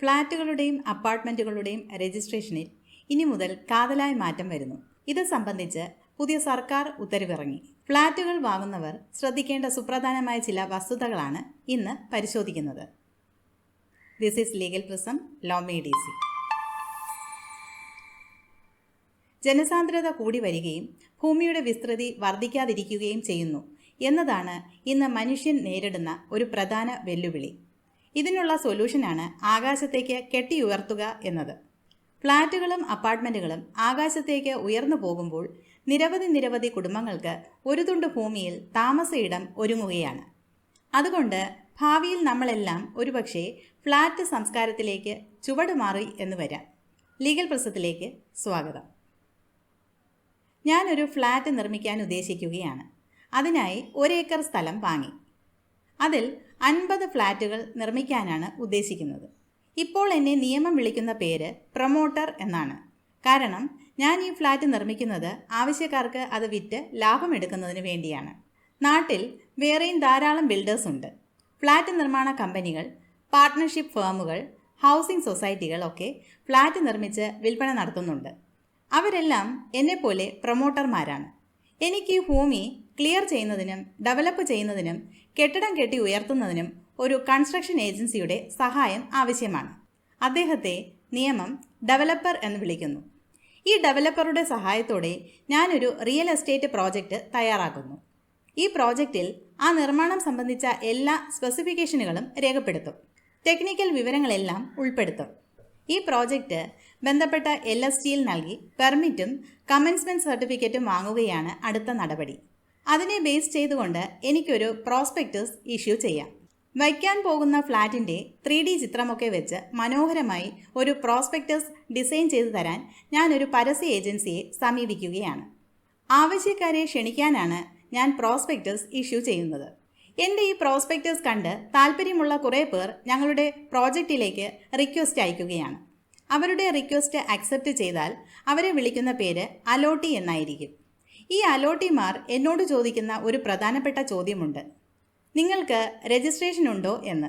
ഫ്ളാറ്റുകളുടെയും അപ്പാർട്ട്മെന്റുകളുടെയും രജിസ്ട്രേഷനിൽ ഇനി മുതൽ കാതലായ മാറ്റം വരുന്നു. ഇത് സംബന്ധിച്ച് പുതിയ സർക്കാർ ഉത്തരവിറങ്ങി. ഫ്ളാറ്റുകൾ വാങ്ങുന്നവർ ശ്രദ്ധിക്കേണ്ട സുപ്രധാനമായ ചില വസ്തുതകളാണ് ഇന്ന് പരിശോധിക്കുന്നത്. This is legal prism made easy ജനസാന്ദ്രത കൂടി വരികയും ഭൂമിയുടെ വിസ്തൃതി വർദ്ധിക്കാതിരിക്കുകയും ചെയ്യുന്നു. എന്നതാണ് ഇന്ന് മനുഷ്യൻ നേരിടുന്ന ഒരു പ്രധാന വെല്ലുവിളി. ഇതിനുള്ള സൊല്യൂഷനാണ് ആകാശത്തേക്ക് കെട്ടിയുയർത്തുക എന്നത്. ഫ്ളാറ്റുകളും അപ്പാർട്ട്മെന്റുകളും ആകാശത്തേക്ക് ഉയർന്നു പോകുമ്പോൾ നിരവധി നിരവധി കുടുംബങ്ങൾക്ക് ഒരു തുണ്ട് ഭൂമിയിൽ താമസയിടം ഒരുങ്ങുകയാണ്. അതുകൊണ്ട് ഭാവിയിൽ നമ്മളെല്ലാം ഒരുപക്ഷെ ഫ്ലാറ്റ് സംസ്കാരത്തിലേക്ക് ചുവടുമാറി എന്ന് വരാം. ലീഗൽ പ്രസത്തിലേക്ക് സ്വാഗതം. ഞാനൊരു ഫ്ലാറ്റ് നിർമ്മിക്കാൻ ഉദ്ദേശിക്കുകയാണ്. അതിനായി ഒരേക്കർ സ്ഥലം വാങ്ങി. അതിൽ അൻപത് ഫ്ലാറ്റുകൾ നിർമ്മിക്കാനാണ് ഉദ്ദേശിക്കുന്നത്. ഇപ്പോൾ എന്നെ നിയമം വിളിക്കുന്ന പേര് പ്രൊമോട്ടർ എന്നാണ്. കാരണം ഞാൻ ഈ ഫ്ലാറ്റ് നിർമ്മിക്കുന്നത് ആവശ്യക്കാർക്ക് അത് വിറ്റ് ലാഭം ലാഭമെടുക്കുന്നതിന് വേണ്ടിയാണ്. നാട്ടിൽ വേറെയും ധാരാളം ബിൽഡേഴ്സ് ഉണ്ട്. ഫ്ലാറ്റ് നിർമ്മാണ കമ്പനികൾ പാർട്ട്ണർഷിപ്പ് ഫേമുകൾ ഹൗസിംഗ് സൊസൈറ്റികൾ ഒക്കെ ഫ്ലാറ്റ് നിർമ്മിച്ച് വിൽപ്പന നടത്തുന്നുണ്ട്. അവരെല്ലാം എന്നെപ്പോലെ പ്രൊമോട്ടർമാരാണ്. എനിക്ക് ഈ ഭൂമി ക്ലിയർ ചെയ്യുന്നതിനും ഡെവലപ്പ് ചെയ്യുന്നതിനും കെട്ടിടം കെട്ടി ഉയർത്തുന്നതിനും ഒരു കൺസ്ട്രക്ഷൻ ഏജൻസിയുടെ സഹായം ആവശ്യമാണ്. അദ്ദേഹത്തെ നിയമം ഡെവലപ്പർ എന്ന് വിളിക്കുന്നു. ഈ ഡെവലപ്പറുടെ സഹായത്തോടെ ഞാനൊരു റിയൽ എസ്റ്റേറ്റ് പ്രോജക്റ്റ് തയ്യാറാക്കുന്നു. ഈ പ്രോജക്റ്റിൽ ആ നിർമ്മാണം സംബന്ധിച്ച എല്ലാ സ്പെസിഫിക്കേഷനുകളും രേഖപ്പെടുത്തും. ടെക്നിക്കൽ വിവരങ്ങളെല്ലാം ഉൾപ്പെടുത്തും. ഈ പ്രോജക്റ്റ് ബന്ധപ്പെട്ട എൽ എസ് ടിയിൽ നൽകി പെർമിറ്റും കമൻസ്മെന്റ് സർട്ടിഫിക്കറ്റും വാങ്ങുകയാണ് അടുത്ത നടപടി. അതിനെ ബേസ് ചെയ്തുകൊണ്ട് എനിക്കൊരു പ്രോസ്പെക്ടസ് ഇഷ്യൂ ചെയ്യാം. വയ്ക്കാൻ പോകുന്ന ഫ്ലാറ്റിന്റെ ത്രീ ഡി ചിത്രമൊക്കെ വെച്ച് മനോഹരമായി ഒരു പ്രോസ്പെക്ടസ് ഡിസൈൻ ചെയ്തു തരാൻ ഞാനൊരു പരസ്യ ഏജൻസിയെ സമീപിക്കുകയാണ്. ആവശ്യക്കാരെ ക്ഷണിക്കാനാണ് ഞാൻ പ്രോസ്പെക്ടസ് ഇഷ്യൂ ചെയ്യുന്നത്. എന്റെ ഈ പ്രോസ്പെക്ടസ് കണ്ട് താല്പര്യമുള്ള കുറേ പേർ ഞങ്ങളുടെ പ്രോജക്റ്റിലേക്ക് റിക്വസ്റ്റ് അയക്കുകയാണ്. അവരുടെ റിക്വസ്റ്റ് അക്സെപ്റ്റ് ചെയ്താൽ അവരെ വിളിക്കുന്ന പേര് അലോട്ടി എന്നായിരിക്കും. ഈ അലോട്ടിമാർ എന്നോട് ചോദിക്കുന്ന ഒരു പ്രധാനപ്പെട്ട ചോദ്യമുണ്ട്. നിങ്ങൾക്ക് രജിസ്ട്രേഷൻ ഉണ്ടോ എന്ന്.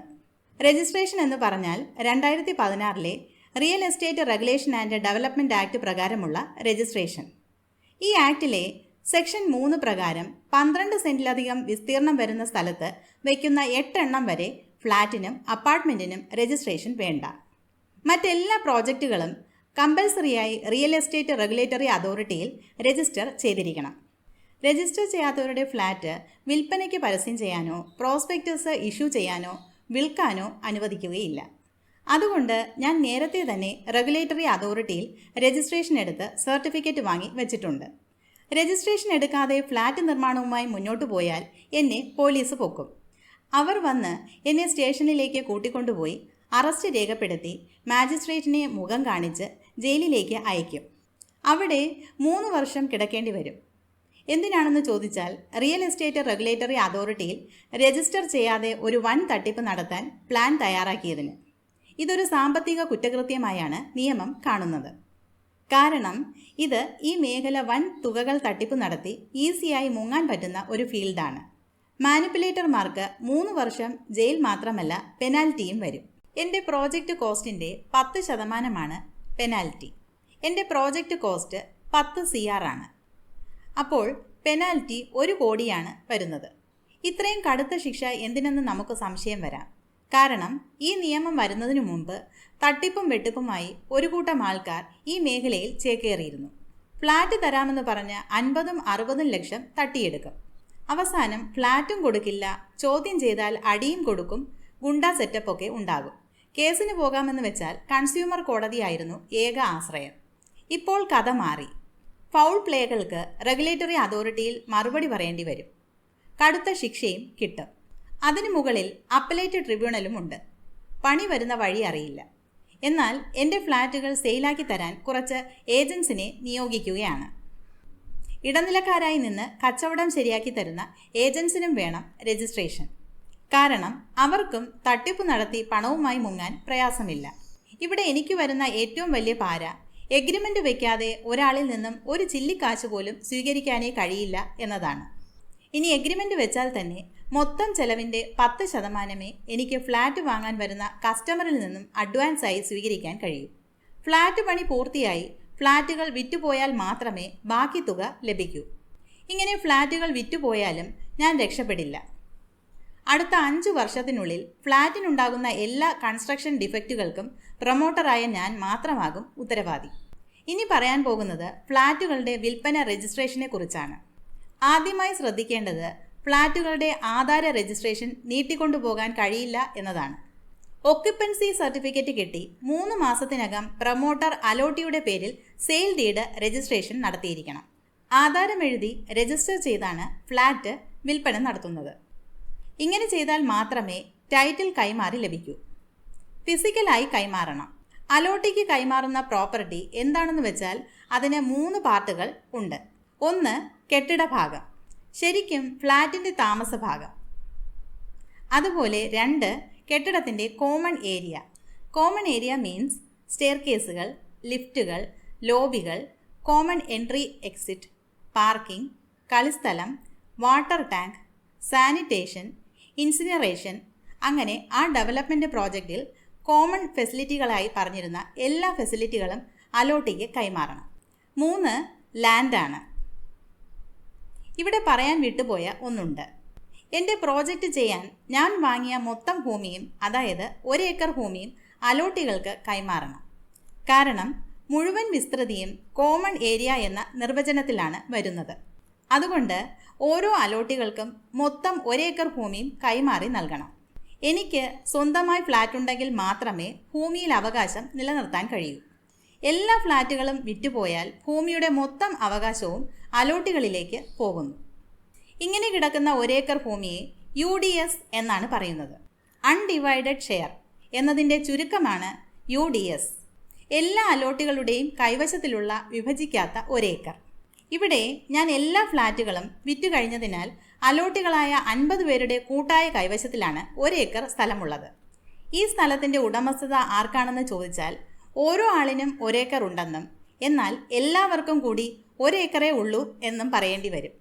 രജിസ്ട്രേഷൻ എന്ന് പറഞ്ഞാൽ രണ്ടായിരത്തി പതിനാറിലെ real estate regulation and development act പ്രകാരമുള്ള രജിസ്ട്രേഷൻ ഈ ആക്ടിലെ സെക്ഷൻ മൂന്ന് പ്രകാരം പന്ത്രണ്ട് സെന്റിലധികം വിസ്തീർണം വരുന്ന സ്ഥലത്ത് വയ്ക്കുന്ന എട്ടെണ്ണം വരെ ഫ്ലാറ്റിനും അപ്പാർട്ട്മെന്റിനും രജിസ്ട്രേഷൻ വേണ്ട. മറ്റെല്ലാ പ്രോജക്റ്റുകളും കമ്പൽസറിയായി റിയൽ എസ്റ്റേറ്റ് റെഗുലേറ്ററി അതോറിറ്റിയിൽ രജിസ്റ്റർ ചെയ്തിരിക്കണം. രജിസ്റ്റർ ചെയ്യാത്തവരുടെ ഫ്ലാറ്റ് വിൽപ്പനയ്ക്ക് പരസ്യം ചെയ്യാനോ പ്രോസ്പെക്ടസ് ഇഷ്യൂ ചെയ്യാനോ വിൽക്കാനോ അനുവദിക്കുകയില്ല. അതുകൊണ്ട് ഞാൻ നേരത്തെ തന്നെ റെഗുലേറ്ററി അതോറിറ്റിയിൽ രജിസ്ട്രേഷൻ എടുത്ത് സർട്ടിഫിക്കറ്റ് വാങ്ങി വെച്ചിട്ടുണ്ട്. രജിസ്ട്രേഷൻ എടുക്കാതെ ഫ്ലാറ്റ് നിർമ്മാണവുമായി മുന്നോട്ട് പോയാൽ എന്നെ പോലീസ് പൊക്കും. അവർ വന്ന് എന്നെ സ്റ്റേഷനിലേക്ക് കൂട്ടിക്കൊണ്ടുപോയി അറസ്റ്റ് രേഖപ്പെടുത്തി മാജിസ്ട്രേറ്റിനെ മുഖം കാണിച്ച് ജയിലിലേക്ക് അയക്കും. അവിടെ മൂന്ന് വർഷം കിടക്കേണ്ടി വരും. എന്തിനാണെന്ന് ചോദിച്ചാൽ റിയൽ എസ്റ്റേറ്റ് റെഗുലേറ്ററി അതോറിറ്റിയിൽ രജിസ്റ്റർ ചെയ്യാതെ ഒരു വൻ തട്ടിപ്പ് നടത്താൻ പ്ലാൻ തയ്യാറാക്കിയതിന്. ഇതൊരു സാമ്പത്തിക കുറ്റകൃത്യമായാണ് നിയമം കാണുന്നത്. കാരണം ഇത് ഈ മേഖല വൻ തുകകൾ തട്ടിപ്പ് നടത്തി ഈസിയായി മുങ്ങാൻ പറ്റുന്ന ഒരു ഫീൽഡാണ്. മാനിപ്പുലേറ്റർമാർക്ക് മൂന്ന് വർഷം ജയിൽ മാത്രമല്ല പെനാൽറ്റിയും വരും. എന്റെ പ്രോജക്റ്റ് കോസ്റ്റിന്റെ പത്ത് ശതമാനമാണ് പെനാൽറ്റി. എന്റെ പ്രോജക്റ്റ് കോസ്റ്റ് പത്ത് സി ആണ്. അപ്പോൾ പെനാൽറ്റി ഒരു കോടിയാണ് വരുന്നത്. ഇത്രയും കടുത്ത ശിക്ഷ എന്തിനെന്ന് നമുക്ക് സംശയം വരാം. കാരണം ഈ നിയമം വരുന്നതിനു മുമ്പ് തട്ടിപ്പും വെട്ടിപ്പുമായി ഒരു കൂട്ടം ആൾക്കാർ ഈ മേഖലയിൽ ചേക്കേറിയിരുന്നു. ഫ്ലാറ്റ് തരാമെന്ന് പറഞ്ഞ് അൻപതും അറുപതും ലക്ഷം തട്ടിയെടുക്കും. അവസാനം ഫ്ലാറ്റും കൊടുക്കില്ല ചോദ്യം ചെയ്താൽ അടിയും കൊടുക്കും ഗുണ്ട സെറ്റപ്പൊക്കെ ഉണ്ടാകും. കേസിന് പോകാമെന്ന് വെച്ചാൽ കൺസ്യൂമർ കോടതിയായിരുന്നു ഏക ആശ്രയം. ഇപ്പോൾ കഥ മാറി. ഫൗൾ പ്ലേകൾക്ക് റെഗുലേറ്ററി അതോറിറ്റിയിൽ മറുപടി പറയേണ്ടി വരും. കടുത്ത ശിക്ഷയും കിട്ടും. അതിനു മുകളിൽ അപ്പലേറ്റ് ട്രിബ്യൂണലും ഉണ്ട്. പണി വരുന്ന വഴി അറിയില്ല. എന്നാൽ എന്റെ ഫ്ലാറ്റുകൾ സെയിലാക്കി തരാൻ കുറച്ച് ഏജൻസിനെ നിയോഗിക്കുകയാണ്. ഇടനിലക്കാരായി നിന്ന് കച്ചവടം ശരിയാക്കി തരുന്ന ഏജൻസിനും വേണം രജിസ്ട്രേഷൻ കാരണം അവർക്കും തട്ടിപ്പ് നടത്തി പണവുമായി മുങ്ങാൻ പ്രയാസമില്ല. ഇവിടെ എനിക്ക് വരുന്ന ഏറ്റവും വലിയ പാര എഗ്രിമെന്റ് വയ്ക്കാതെ ഒരാളിൽ നിന്നും ഒരു ചില്ലിക്കാശ് പോലും സ്വീകരിക്കാനേ കഴിയില്ല എന്നതാണ്. ഇനി എഗ്രിമെന്റ് വെച്ചാൽ തന്നെ മൊത്തം ചെലവിന്റെ പത്ത് ശതമാനമേ എനിക്ക് ഫ്ലാറ്റ് വാങ്ങാൻ വരുന്ന കസ്റ്റമറിൽ നിന്നും അഡ്വാൻസായി സ്വീകരിക്കാൻ കഴിയൂ. ഫ്ലാറ്റ് പണി പൂർത്തിയായി ഫ്ലാറ്റുകൾ വിറ്റുപോയാൽ മാത്രമേ ബാക്കി തുക ലഭിക്കൂ. ഇങ്ങനെ ഫ്ലാറ്റുകൾ വിറ്റുപോയാലും ഞാൻ രക്ഷപ്പെടില്ല. അടുത്ത അഞ്ച് വർഷത്തിനുള്ളിൽ ഫ്ലാറ്റിനുണ്ടാകുന്ന എല്ലാ കൺസ്ട്രക്ഷൻ ഡിഫക്റ്റുകൾക്കും പ്രൊമോട്ടറായ ഞാൻ മാത്രമാകും ഉത്തരവാദി. ഇനി പറയാൻ പോകുന്നത് ഫ്ലാറ്റുകളുടെ വിൽപ്പന രജിസ്ട്രേഷനെ കുറിച്ചാണ്. ആദ്യമായി ശ്രദ്ധിക്കേണ്ടത് ഫ്ലാറ്റുകളുടെ ആധാര രജിസ്ട്രേഷൻ നീട്ടിക്കൊണ്ടുപോകാൻ കഴിയില്ല എന്നതാണ്. ഒക്യുപ്പൻസി സർട്ടിഫിക്കറ്റ് കിട്ടി മൂന്ന് മാസത്തിനകം പ്രൊമോട്ടർ അലോട്ടിയുടെ പേരിൽ സെയിൽ ഡീഡ് രജിസ്ട്രേഷൻ നടത്തിയിരിക്കണം. ആധാരം എഴുതി രജിസ്റ്റർ ചെയ്താണ് ഫ്ലാറ്റ് വിൽപ്പന നടത്തുന്നത്. ഇങ്ങനെ ചെയ്താൽ മാത്രമേ ടൈറ്റിൽ കൈമാറി ലഭിക്കൂ. ഫിസിക്കലായി കൈമാറണം. അലോട്ടിക്ക് കൈമാറുന്ന പ്രോപ്പർട്ടി എന്താണെന്ന് വെച്ചാൽ അതിന് മൂന്ന് പാർട്ടുകൾ ഉണ്ട്. ഒന്ന് കെട്ടിട ഭാഗം. ശരിക്കും ഫ്ലാറ്റിന്റെ താമസ ഭാഗം. അതുപോലെ രണ്ട് കെട്ടിടത്തിന്റെ common area common area means stair കേസുകൾ ലിഫ്റ്റുകൾ ലോബികൾ കോമൺ എൻട്രി എക്സിറ്റ് പാർക്കിംഗ് കളിസ്ഥലം വാട്ടർ ടാങ്ക് സാനിറ്റേഷൻ ഇൻസിനറേഷൻ. അങ്ങനെ ആ ഡെവലപ്മെന്റ് പ്രോജക്റ്റിൽ കോമൺ ഫെസിലിറ്റികളായി പറഞ്ഞിരുന്ന എല്ലാ ഫെസിലിറ്റികളും അലോട്ടിക്ക് കൈമാറണം. മൂന്ന് ലാൻഡാണ്. ഇവിടെ പറയാൻ വിട്ടുപോയ ഒന്നുണ്ട്. എന്റെ പ്രോജക്റ്റ് ചെയ്യാൻ ഞാൻ വാങ്ങിയ മൊത്തം ഭൂമിയും അതായത് ഒരേക്കർ ഭൂമിയും അലോട്ടികൾക്ക് കൈമാറണം. കാരണം മുഴുവൻ വിസ്തൃതിയും കോമൺ ഏരിയ എന്ന നിർവചനത്തിലാണ് വരുന്നത്. അതുകൊണ്ട് ഓരോ അലോട്ടികൾക്കും മൊത്തം ഒരേക്കർ ഭൂമിയും കൈമാറി നൽകണം. എനിക്ക് സ്വന്തമായി ഫ്ലാറ്റ് ഉണ്ടെങ്കിൽ മാത്രമേ ഭൂമിയിൽ അവകാശം നിലനിർത്താൻ കഴിയൂ. എല്ലാ ഫ്ലാറ്റുകളും വിറ്റുപോയാൽ ഭൂമിയുടെ മൊത്തം അവകാശവും അലോട്ടികളിലേക്ക് പോകുന്നു. ഇങ്ങനെ കിടക്കുന്ന ഒരേക്കർ ഭൂമിയെ യു ഡി എസ് എന്നാണ് പറയുന്നത്. അൺഡിവൈഡഡ് ഷെയർ എന്നതിന്റെ ചുരുക്കമാണ് യു ഡി എസ്. എല്ലാ അലോട്ടികളുടെയും കൈവശത്തിലുള്ള വിഭജിക്കാത്ത ഒരേക്കർ. ഇവിടെ ഞാൻ എല്ലാ ഫ്ലാറ്റുകളും വിറ്റു കഴിഞ്ഞതിനാൽ അലോട്ടികളായ അൻപത് പേരുടെ കൂട്ടായ കൈവശത്തിലാണ് ഒരേക്കർ സ്ഥലമുള്ളത്. ഈ സ്ഥലത്തിന്റെ ഉടമസ്ഥത ആർക്കാണെന്ന് ചോദിച്ചാൽ ഓരോ ആളിനും ഒരേക്കർ ഉണ്ടെന്നും എന്നാൽ എല്ലാവർക്കും കൂടി ഒരേക്കറേ ഉള്ളൂ എന്നും പറയേണ്ടി വരും.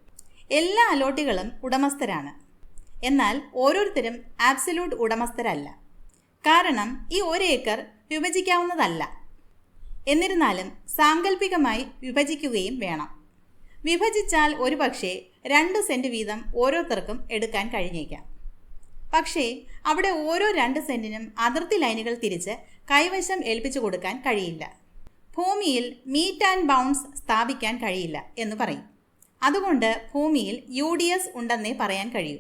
എല്ലാ അലോട്ടികളും ഉടമസ്ഥരാണ്. എന്നാൽ ഓരോരുത്തരും ആബ്സല്യൂട്ട് ഉടമസ്ഥരല്ല. കാരണം ഈ ഒരേക്കർ വിഭജിക്കാവുന്നതല്ല. എന്നിരുന്നാലും സാങ്കല്പികമായി വിഭജിക്കുകയും വേണം. വിഭജിച്ചാൽ ഒരുപക്ഷെ രണ്ട് സെന്റ് വീതം ഓരോരുത്തർക്കും എടുക്കാൻ കഴിഞ്ഞേക്കാം. പക്ഷേ അവിടെ ഓരോ രണ്ട് സെന്റിനും അതിർത്തി ലൈനുകൾ തിരിച്ച് കൈവശം ഏൽപ്പിച്ചു കൊടുക്കാൻ കഴിയില്ല. ഭൂമിയിൽ മീറ്റ് ആൻഡ് ബൗൺസ് സ്ഥാപിക്കാൻ കഴിയില്ല എന്ന് പറയും. അതുകൊണ്ട് ഭൂമിയിൽ യു ഡി എസ് ഉണ്ടെന്നേ പറയാൻ കഴിയൂ.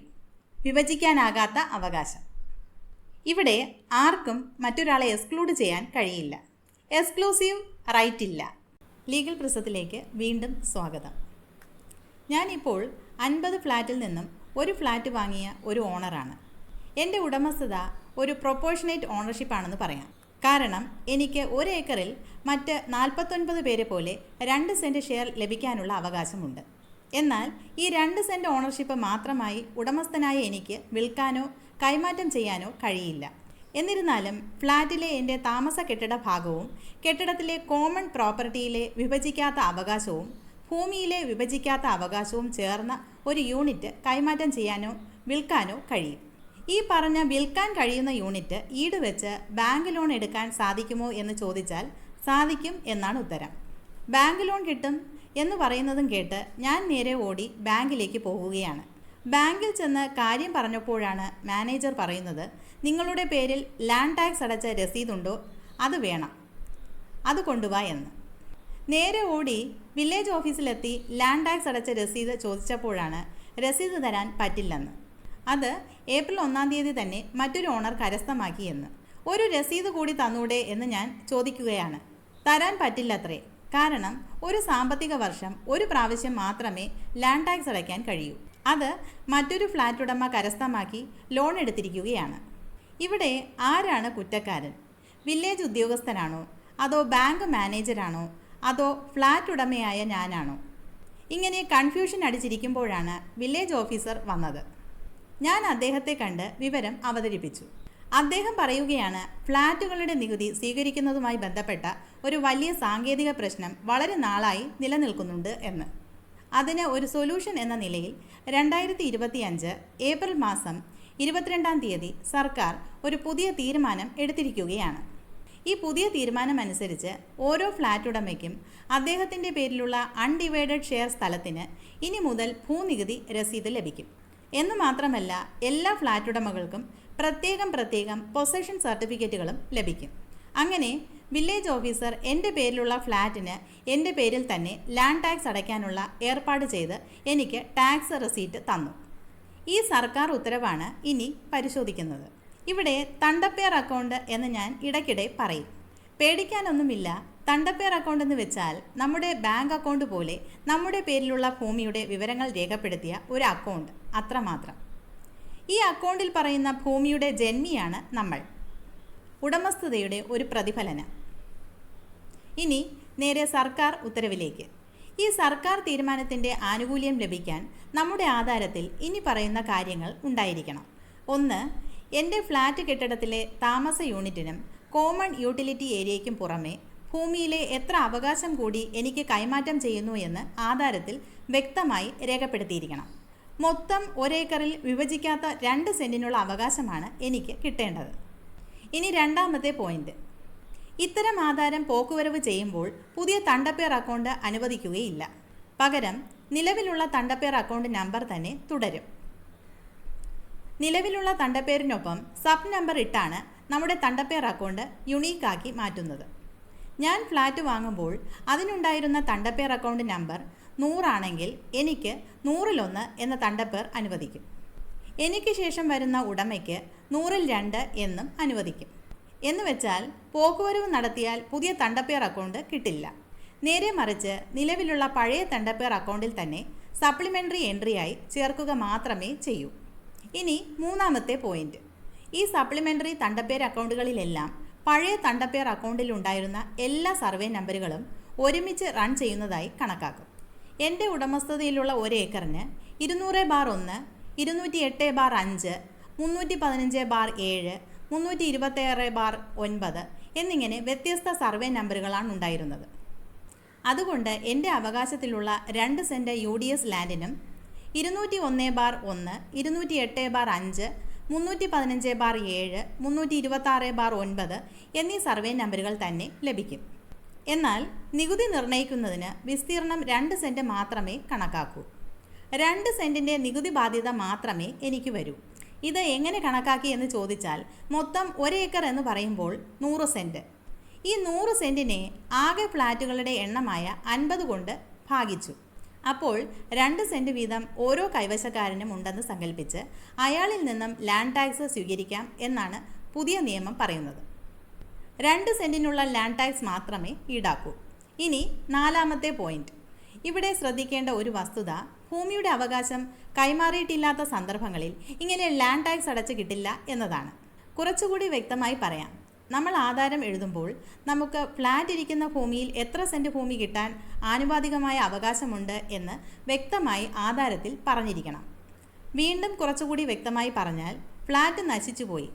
വിഭജിക്കാനാകാത്ത അവകാശം. ഇവിടെ ആർക്കും മറ്റൊരാളെ എക്സ്ക്ലൂഡ് ചെയ്യാൻ കഴിയില്ല. എക്സ്ക്ലൂസീവ് റൈറ്റ് ഇല്ല. ലീഗൽ പ്രസത്തിലേക്ക് വീണ്ടും സ്വാഗതം. ഞാനിപ്പോൾ അൻപത് ഫ്ലാറ്റിൽ നിന്നും ഒരു ഫ്ലാറ്റ് വാങ്ങിയ ഒരു ഓണറാണ്. എന്റെ ഉടമസ്ഥത ഒരു പ്രൊപ്പോർഷനേറ്റ് ഓണർഷിപ്പാണെന്ന് പറയാം. കാരണം എനിക്ക് ഒരു ഏക്കറിൽ മറ്റ് നാൽപ്പത്തൊൻപത് പേരെ പോലെ രണ്ട് സെന്റ് ഷെയർ ലഭിക്കാനുള്ള അവകാശമുണ്ട്. എന്നാൽ ഈ രണ്ട് സെന്റ് ഓണർഷിപ്പ് മാത്രമായി ഉടമസ്ഥനായ എനിക്ക് വിൽക്കാനോ കൈമാറ്റം ചെയ്യാനോ കഴിയില്ല. എന്നിരുന്നാലും ഫ്ലാറ്റിലെ എന്റെ താമസ കെട്ടിട ഭാഗവും കെട്ടിടത്തിലെ കോമൺ പ്രോപ്പർട്ടിയിലെ വിഭജിക്കാത്ത അവകാശവും ഭൂമിയിലെ വിഭജിക്കാത്ത അവകാശവും ചേർന്ന ഒരു യൂണിറ്റ് കൈമാറ്റം ചെയ്യാനോ വിൽക്കാനോ കഴിയും. ഈ പറഞ്ഞ വിൽക്കാൻ കഴിയുന്ന യൂണിറ്റ് ഈട് വെച്ച് ബാങ്ക് ലോൺ എടുക്കാൻ സാധിക്കുമോ എന്ന് ചോദിച്ചാൽ സാധിക്കും എന്നാണ് ഉത്തരം. ബാങ്ക് ലോൺ കിട്ടും എന്ന് പറയുന്നതും കേട്ട് ഞാൻ നേരെ ഓടി ബാങ്കിലേക്ക് പോവുകയാണ് ബാങ്കിൽ ചെന്ന് കാര്യം പറഞ്ഞപ്പോഴാണ് മാനേജർ പറയുന്നത് നിങ്ങളുടെ പേരിൽ ലാൻഡ് ടാക്സ് അടച്ച രസീതുണ്ടോ? അത് വേണം. അത് കൊണ്ടുവാ എന്ന്. നേരെ ഓടി വില്ലേജ് ഓഫീസിലെത്തി ലാൻഡ് ടാക്സ് അടച്ച രസീത് ചോദിച്ചപ്പോഴാണ് രസീത് തരാൻ പറ്റില്ലെന്ന്. അത് ഏപ്രിൽ ഒന്നാം തീയതി തന്നെ മറ്റൊരു ഓണർ കരസ്ഥമാക്കിയെന്ന് ഒരു രസീത് കൂടി തന്നൂടെ എന്ന് ഞാൻ ചോദിക്കുകയാണ്. തരാൻ പറ്റില്ലത്രേ. കാരണം ഒരു സാമ്പത്തിക വർഷം ഒരു പ്രാവശ്യം മാത്രമേ ലാൻഡ് ടാക്സ് അടയ്ക്കാൻ കഴിയൂ. അത് മറ്റൊരു ഫ്ലാറ്റ് ഉടമ കരസ്ഥമാക്കി ലോൺ എടുത്തിരിക്കുകയാണ്. ഇവിടെ ആരാണ് കുറ്റക്കാരൻ? വില്ലേജ് ഉദ്യോഗസ്ഥനാണോ? അതോ ബാങ്ക് മാനേജരാണോ? അതോ ഫ്ലാറ്റ് ഉടമയായ ഞാനാണോ? ഇങ്ങനെ കൺഫ്യൂഷൻ അടിച്ചിരിക്കുമ്പോഴാണ് വില്ലേജ് ഓഫീസർ വന്നത്. ഞാൻ അദ്ദേഹത്തെ കണ്ട് വിവരം അവതരിപ്പിച്ചു. അദ്ദേഹം പറയുകയാണ് ഫ്ലാറ്റുകളുടെ നികുതി സ്വീകരിക്കുന്നതുമായി ബന്ധപ്പെട്ട ഒരു വലിയ സാങ്കേതിക പ്രശ്നം വളരെ നാളായി നിലനിൽക്കുന്നുണ്ട് എന്ന്. അതിന് ഒരു സൊല്യൂഷൻ എന്ന നിലയിൽ രണ്ടായിരത്തി ഇരുപത്തിയഞ്ച് ഏപ്രിൽ മാസം ഇരുപത്തിരണ്ടാം തീയതി സർക്കാർ ഒരു പുതിയ തീരുമാനം എടുത്തിരിക്കുകയാണ്. ഈ പുതിയ തീരുമാനമനുസരിച്ച് ഓരോ ഫ്ലാറ്റ് ഉടമയ്ക്കും അദ്ദേഹത്തിന്റെ പേരിലുള്ള അൺഡിവൈഡഡ് ഷെയർ സ്ഥലത്തിന് ഇനി മുതൽ ഭൂനികുതി രസീത് ലഭിക്കും. എന്ന് മാത്രമല്ല എല്ലാ ഫ്ലാറ്റ് ഉടമകൾക്കും പ്രത്യേകം പ്രത്യേകം പൊസഷൻ സർട്ടിഫിക്കറ്റുകളും ലഭിക്കും. അങ്ങനെ വില്ലേജ് ഓഫീസർ എന്റെ പേരിലുള്ള ഫ്ലാറ്റിന് എന്റെ പേരിൽ തന്നെ ലാൻഡ് ടാക്സ് അടയ്ക്കാനുള്ള ഏർപ്പാട് ചെയ്ത് എനിക്ക് ടാക്സ് റെസീറ്റ് തന്നു. ഈ സർക്കാർ ഉത്തരവാണ് ഇനി പരിശോധിക്കുന്നത്. ഇവിടെ തണ്ടപ്പേർ അക്കൗണ്ട് എന്ന് ഞാൻ ഇടയ്ക്കിടെ പറയും. പേടിക്കാനൊന്നുമില്ല. തണ്ടപ്പേർ അക്കൗണ്ട് എന്ന് വെച്ചാൽ നമ്മുടെ ബാങ്ക് അക്കൗണ്ട് പോലെ നമ്മുടെ പേരിലുള്ള ഭൂമിയുടെ വിവരങ്ങൾ രേഖപ്പെടുത്തിയ ഒരു അക്കൗണ്ട് അത്രമാത്രം. ഈ അക്കൗണ്ടിൽ പറയുന്ന ഭൂമിയുടെ ജന്മിയാണ് നമ്മൾ. ഉടമസ്ഥതയുടെ ഒരു പ്രതിഫലനം. ഇനി നേരെ സർക്കാർ ഉത്തരവിലേക്ക്. ഈ സർക്കാർ തീരുമാനത്തിന്റെ ആനുകൂല്യം ലഭിക്കാൻ നമ്മുടെ ആധാരത്തിൽ ഇനി പറയുന്ന കാര്യങ്ങൾ ഉണ്ടായിരിക്കണം. ഒന്ന് എന്റെ ഫ്ലാറ്റ് കെട്ടിടത്തിലെ താമസ യൂണിറ്റിനും കോമൺ യൂട്ടിലിറ്റി ഏരിയയ്ക്കും പുറമെ ഭൂമിയിലെ എത്ര അവകാശം കൂടി എനിക്ക് കൈമാറ്റം ചെയ്യുന്നു എന്ന് ആധാരത്തിൽ വ്യക്തമായി രേഖപ്പെടുത്തിയിരിക്കണം. മൊത്തം ഒരേക്കറിൽ വിഭജിക്കാത്ത രണ്ട് സെന്റിനുള്ള അവകാശമാണ് എനിക്ക് കിട്ടേണ്ടത്. ഇനി രണ്ടാമത്തെ പോയിന്റ്. ഇത്തരം ആധാരം പോക്കുവരവ് ചെയ്യുമ്പോൾ പുതിയ തണ്ടപ്പേർ അക്കൗണ്ട് അനുവദിക്കുകയില്ല. പകരം നിലവിലുള്ള തണ്ടപ്പേർ അക്കൗണ്ട് നമ്പർ തന്നെ തുടരും. നിലവിലുള്ള തണ്ടപ്പേരിനൊപ്പം സബ് നമ്പർ ഇട്ടാണ് നമ്മുടെ തണ്ടപ്പേർ അക്കൗണ്ട് യുണീക്കാക്കി മാറ്റുന്നത്. ഞാൻ ഫ്ലാറ്റ് വാങ്ങുമ്പോൾ അതിനുണ്ടായിരുന്ന തണ്ടപ്പേർ അക്കൗണ്ട് നമ്പർ നൂറാണെങ്കിൽ എനിക്ക് നൂറിലൊന്ന് എന്ന തണ്ടപ്പേർ അനുവദിക്കും. എനിക്ക് ശേഷം വരുന്ന ഉടമയ്ക്ക് നൂറിൽ രണ്ട് എന്നും അനുവദിക്കും. എന്ന് വെച്ചാൽ പോക്കുവരവ് നടത്തിയാൽ പുതിയ തണ്ടപ്പേർ അക്കൗണ്ട് കിട്ടില്ല. നേരെ മറിച്ച് നിലവിലുള്ള പഴയ തണ്ടപ്പേർ അക്കൗണ്ടിൽ തന്നെ സപ്ലിമെന്ററി എൻട്രിയായി ചേർക്കുക മാത്രമേ ചെയ്യൂ. ഇനി മൂന്നാമത്തെ പോയിന്റ് ഈ സപ്ലിമെന്ററി തണ്ടപ്പേർ അക്കൗണ്ടുകളിലെല്ലാം പഴയ തണ്ടപ്പേർ അക്കൗണ്ടിൽ ഉണ്ടായിരുന്ന എല്ലാ സർവേ നമ്പറുകളും ഒരുമിച്ച് റൺ ചെയ്യുന്നതായി കണക്കാക്കും. എന്റെ ഉടമസ്ഥതയിലുള്ള ഒരു ഏക്കറിന് ഇരുന്നൂറ് ബാർ ഒന്ന് ഇരുന്നൂറ്റി എട്ട് ബാർ അഞ്ച് മുന്നൂറ്റി പതിനഞ്ച് ബാർ ഏഴ് മുന്നൂറ്റി ഇരുപത്തേഴ് ബാർ ഒൻപത് എന്നിങ്ങനെ വ്യത്യസ്ത സർവേ നമ്പറുകളാണ് ഉണ്ടായിരുന്നത്. അതുകൊണ്ട് എന്റെ അവകാശത്തിലുള്ള രണ്ട് സെന്റ് യു ഡി എസ് ലാൻഡിനും ഇരുന്നൂറ്റി ഒന്ന് ബാർ ഒന്ന് ഇരുന്നൂറ്റി എട്ട് ബാർ അഞ്ച് മുന്നൂറ്റി പതിനഞ്ച് ബാർ ഏഴ് മുന്നൂറ്റി ഇരുപത്താറ് ബാർ ഒൻപത് എന്നീ സർവേ നമ്പറുകൾ തന്നെ ലഭിക്കും. എന്നാൽ നികുതി നിർണയിക്കുന്നതിന് വിസ്തീർണം രണ്ട് സെന്റ് മാത്രമേ കണക്കാക്കൂ. രണ്ട് സെന്റിന്റെ നികുതി ബാധ്യത മാത്രമേ എനിക്ക് വരൂ. ഇത് എങ്ങനെ കണക്കാക്കി എന്ന് ചോദിച്ചാൽ മൊത്തം ഒരേക്കർ എന്ന് പറയുമ്പോൾ നൂറ് സെന്റ് ഈ നൂറ് സെന്റിനെ ആകെ ഫ്ലാറ്റുകളുടെ എണ്ണമായ അൻപത് കൊണ്ട് ഭാഗിച്ചു. അപ്പോൾ രണ്ട് സെന്റ് വീതം ഓരോ കൈവശക്കാരനും ഉണ്ടെന്ന് സങ്കല്പിച്ച് അയാളിൽ നിന്നും ലാൻഡ് ടാക്സ് സ്വീകരിക്കാം എന്നാണ് പുതിയ നിയമം പറയുന്നത്. രണ്ട് സെന്റിനുള്ള ലാൻഡ് ടാക്സ് മാത്രമേ ഈടാക്കൂ. ഇനി നാലാമത്തെ പോയിന്റ്. ഇവിടെ ശ്രദ്ധിക്കേണ്ട ഒരു വസ്തുത ഭൂമിയുടെ അവകാശം കൈമാറിയിട്ടില്ലാത്ത സന്ദർഭങ്ങളിൽ ഇങ്ങനെ ലാൻഡ് ടാക്സ് അടച്ചു കിട്ടില്ല എന്നതാണ്. കുറച്ചുകൂടി വ്യക്തമായി പറയാം. നമ്മൾ ആധാരം എഴുതുമ്പോൾ നമുക്ക് ഫ്ലാറ്റ് ഇരിക്കുന്ന ഭൂമിയിൽ എത്ര സെന്റ് ഭൂമി കിട്ടാൻ ആനുപാതികമായ അവകാശമുണ്ട് എന്ന് വ്യക്തമായി ആധാരത്തിൽ പറഞ്ഞിരിക്കണം. വീണ്ടും കുറച്ചുകൂടി വ്യക്തമായി പറഞ്ഞാൽ ഫ്ലാറ്റ് നശിച്ചുപോയി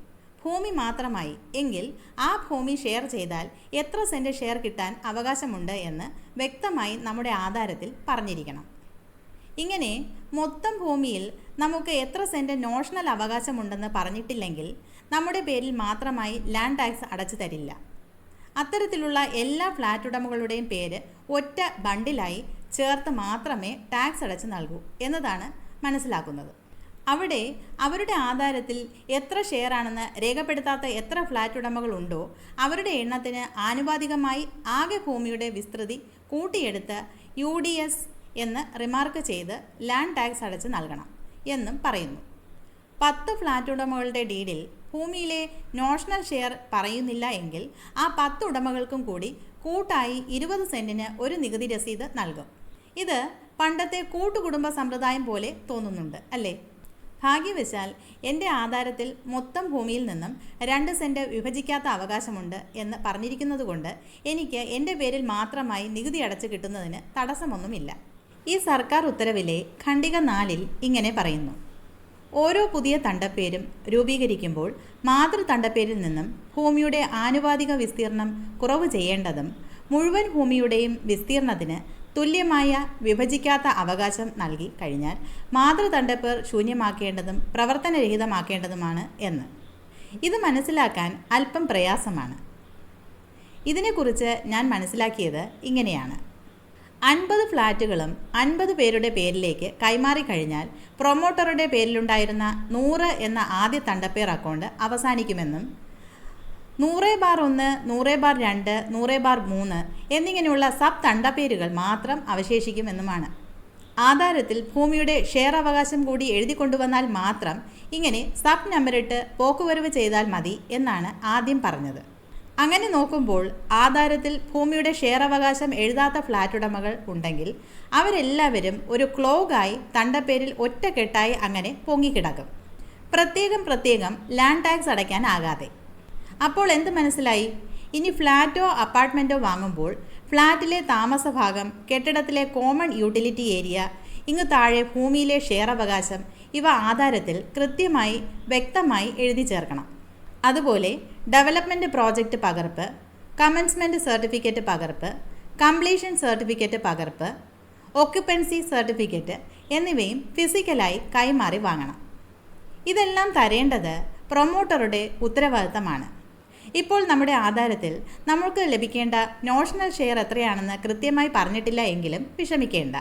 ഭൂമി മാത്രമായി. എങ്കിൽ ആ ഭൂമി ഷെയർ ചെയ്താൽ എത്ര സെന്റ് ഷെയർ കിട്ടാൻ അവകാശമുണ്ട് എന്ന് വ്യക്തമായി നമ്മുടെ ആധാരത്തിൽ പറഞ്ഞിരിക്കണം. ഇങ്ങനെ മൊത്തം ഭൂമിയിൽ നമുക്ക് എത്ര സെന്റ് നോഷണൽ അവകാശമുണ്ടെന്ന് പറഞ്ഞിട്ടില്ലെങ്കിൽ നമ്മുടെ പേരിൽ മാത്രമായി ലാൻഡ് ടാക്സ് അടച്ചു തരില്ല. അത്തരത്തിലുള്ള എല്ലാ ഫ്ലാറ്റ് ഉടമകളുടെയും പേര് ഒറ്റ ബണ്ടിലായി ചേർത്ത് മാത്രമേ ടാക്സ് അടച്ച് നൽകൂ എന്നതാണ് മനസ്സിലാക്കുന്നത്. അവിടെ അവരുടെ ആധാരത്തിൽ എത്ര ഷെയർ ആണെന്ന് രേഖപ്പെടുത്താത്ത എത്ര ഫ്ലാറ്റ് ഉടമകളുണ്ടോ അവരുടെ എണ്ണത്തിന് ആനുപാതികമായി ആകെ ഭൂമിയുടെ വിസ്തൃതി കൂട്ടിയെടുത്ത് യു ഡി എസ് എന്ന് റിമാർക്ക് ചെയ്ത് ലാൻഡ് ടാക്സ് അടച്ച് നൽകണം എന്നും പറയുന്നു. പത്ത് ഫ്ലാറ്റ് ഉടമകളുടെ ഡീഡിൽ ഭൂമിയിലെ നോഷണൽ ഷെയർ പറയുന്നില്ല എങ്കിൽ ആ പത്ത് ഉടമകൾക്കും കൂടി കൂട്ടായി ഇരുപത് സെന്റിന് ഒരു നികുതി രസീത് നൽകും. ഇത് പണ്ടത്തെ കൂട്ടുകുടുംബ സമ്പ്രദായം പോലെ തോന്നുന്നുണ്ട് അല്ലേ? ഭാഗ്യവശാൽ എന്റെ ആധാരത്തിൽ മൊത്തം ഭൂമിയിൽ നിന്നും രണ്ട് സെന്റ് വിഭജിക്കാത്ത അവകാശമുണ്ട് എന്ന് പറഞ്ഞിരിക്കുന്നതുകൊണ്ട് എനിക്ക് എന്റെ പേരിൽ മാത്രമായി നികുതി അടച്ചു കിട്ടുന്നതിന് തടസ്സമൊന്നുമില്ല. ഈ സർക്കാർ ഉത്തരവിലെ ഖണ്ഡിക നാലിൽ ഇങ്ങനെ പറയുന്നു. ഓരോ പുതിയ തണ്ടപ്പേരും രൂപീകരിക്കുമ്പോൾ മാതൃ തണ്ടപ്പേരിൽ നിന്നും ഭൂമിയുടെ ആനുപാതിക വിസ്തീർണം കുറവ് ചെയ്യേണ്ടതും മുഴുവൻ ഭൂമിയുടെയും വിസ്തീർണത്തിന് തുല്യമായ വിഭജിക്കാത്ത അവകാശം നൽകി കഴിഞ്ഞാൽ മാതൃതണ്ടപ്പേർ ശൂന്യമാക്കേണ്ടതും പ്രവർത്തനരഹിതമാക്കേണ്ടതുമാണ് എന്ന്. ഇത് മനസ്സിലാക്കാൻ അല്പം പ്രയാസമാണ്. ഇതിനെക്കുറിച്ച് ഞാൻ മനസ്സിലാക്കിയത് ഇങ്ങനെയാണ്. അൻപത് ഫ്ലാറ്റുകളും അൻപത് പേരുടെ പേരിലേക്ക് കൈമാറി കഴിഞ്ഞാൽ പ്രൊമോട്ടറുടെ പേരിലുണ്ടായിരുന്ന നൂറ് എന്ന ആദ്യ തണ്ടപ്പേർ അക്കൗണ്ട് അവസാനിക്കുമെന്നും നൂറ് ബാർ ഒന്ന് നൂറ് ബാർ രണ്ട് നൂറ് ബാർ മൂന്ന് എന്നിങ്ങനെയുള്ള സബ് തണ്ടപ്പേരുകൾ മാത്രം അവശേഷിക്കുമെന്നുമാണ്. ആധാരത്തിൽ ഭൂമിയുടെ ഷെയർ അവകാശം കൂടി എഴുതി കൊണ്ടുവന്നാൽ മാത്രം ഇങ്ങനെ സബ് നമ്പറിട്ട് പോക്കുവരവ് ചെയ്താൽ മതി എന്നാണ് ആദ്യം പറഞ്ഞത്. അങ്ങനെ നോക്കുമ്പോൾ ആധാരത്തിൽ ഭൂമിയുടെ ഷെയർ അവകാശം എഴുതാത്ത ഫ്ലാറ്റ് ഉടമകൾ ഉണ്ടെങ്കിൽ അവരെല്ലാവരും ഒരു ക്ലോഗായി തണ്ടപ്പേരിൽ ഒറ്റക്കെട്ടായി അങ്ങനെ പൊങ്ങിക്കിടക്കും. പ്രത്യേകം പ്രത്യേകം ലാൻഡ് ടാക്സ് അടയ്ക്കാനാകാതെ അപ്പോൾ എന്ത് മനസ്സിലായി? ഇനി ഫ്ലാറ്റോ അപ്പാർട്ട്മെന്റോ വാങ്ങുമ്പോൾ ഫ്ലാറ്റിലെ താമസഭാഗം കെട്ടിടത്തിലെ കോമൺ യൂട്ടിലിറ്റി ഏരിയ ഇങ്ങ് താഴെ ഭൂമിയിലെ ഷെയർ അവകാശം ഇവ ആധാരത്തിൽ കൃത്യമായി വ്യക്തമായി എഴുതി ചേർക്കണം. അതുപോലെ ഡെവലപ്മെന്റ് പ്രോജക്റ്റ് പകർപ്പ് കമൻസ്മെന്റ് സർട്ടിഫിക്കറ്റ് പകർപ്പ് കംപ്ലീഷൻ സർട്ടിഫിക്കറ്റ് പകർപ്പ് ഒക്യുപ്പൻസി സർട്ടിഫിക്കറ്റ് എന്നിവയും ഫിസിക്കലായി കൈമാറി വാങ്ങണം. ഇതെല്ലാം തരേണ്ടത് പ്രൊമോട്ടറുടെ ഉത്തരവാദിത്തമാണ്. ഇപ്പോൾ നമ്മുടെ ആധാരത്തിൽ നമുക്ക് ലഭിക്കേണ്ട നോഷണൽ ഷെയർ എത്രയാണെന്ന് കൃത്യമായി പറഞ്ഞിട്ടില്ല എങ്കിലും വിഷമിക്കേണ്ട.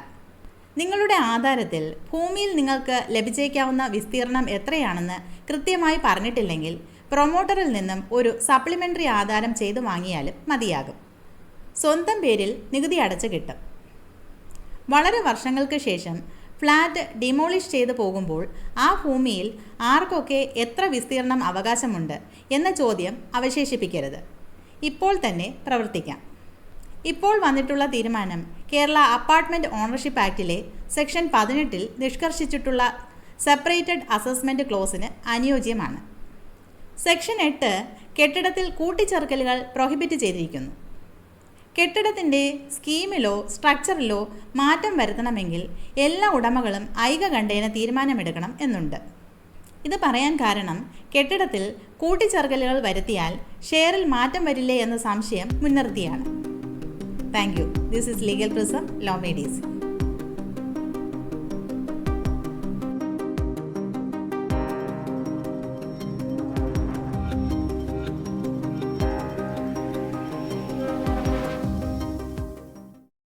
നിങ്ങളുടെ ആധാരത്തിൽ ഭൂമിയിൽ നിങ്ങൾക്ക് ലഭിച്ചേക്കാവുന്ന വിസ്തീർണം എത്രയാണെന്ന് കൃത്യമായി പറഞ്ഞിട്ടില്ലെങ്കിൽ പ്രൊമോട്ടറിൽ നിന്നും ഒരു സപ്ലിമെന്ററി ആധാരം ചെയ്തു വാങ്ങിയാലും മതിയാകും. സ്വന്തം പേരിൽ നികുതി അടച്ചു കിട്ടും. വളരെ വർഷങ്ങൾക്ക് ശേഷം ഫ്ലാറ്റ് ഡിമോളിഷ് ചെയ്തു പോകുമ്പോൾ ആ ഭൂമിയിൽ ആർക്കൊക്കെ എത്ര വിസ്തീർണം അവകാശമുണ്ട് എന്ന ചോദ്യം അവശേഷിപ്പിക്കരുത്. ഇപ്പോൾ തന്നെ പ്രവർത്തിക്കാം. ഇപ്പോൾ വന്നിട്ടുള്ള തീരുമാനം കേരള അപ്പാർട്ട്മെന്റ് ഓണർഷിപ്പ് ആക്ടിലെ സെക്ഷൻ പതിനെട്ടിൽ നിഷ്കർഷിച്ചിട്ടുള്ള സെപ്പറേറ്റഡ് അസസ്മെന്റ് ക്ലോസിന് അനുയോജ്യമാണ്. സെക്ഷൻ എട്ട് കെട്ടിടത്തിൽ കൂട്ടിച്ചേർക്കലുകൾ പ്രോഹിബിറ്റ് ചെയ്തിരിക്കുന്നു. കെട്ടിടത്തിന്റെ സ്കീമിലോ സ്ട്രക്ചറിലോ മാറ്റം വരുത്തണമെങ്കിൽ എല്ലാ ഉടമകളും ഐകകണ്ഠേന തീരുമാനമെടുക്കണം എന്നുണ്ട്. ഇത് പറയാൻ കാരണം കെട്ടിടത്തിൽ കൂട്ടിച്ചേർക്കലുകൾ വരുത്തിയാൽ ഷെയറിൽ മാറ്റം വരില്ലേ എന്ന സംശയം മുൻനിർത്തിയാണ്. Thank you this is legal prism law made easy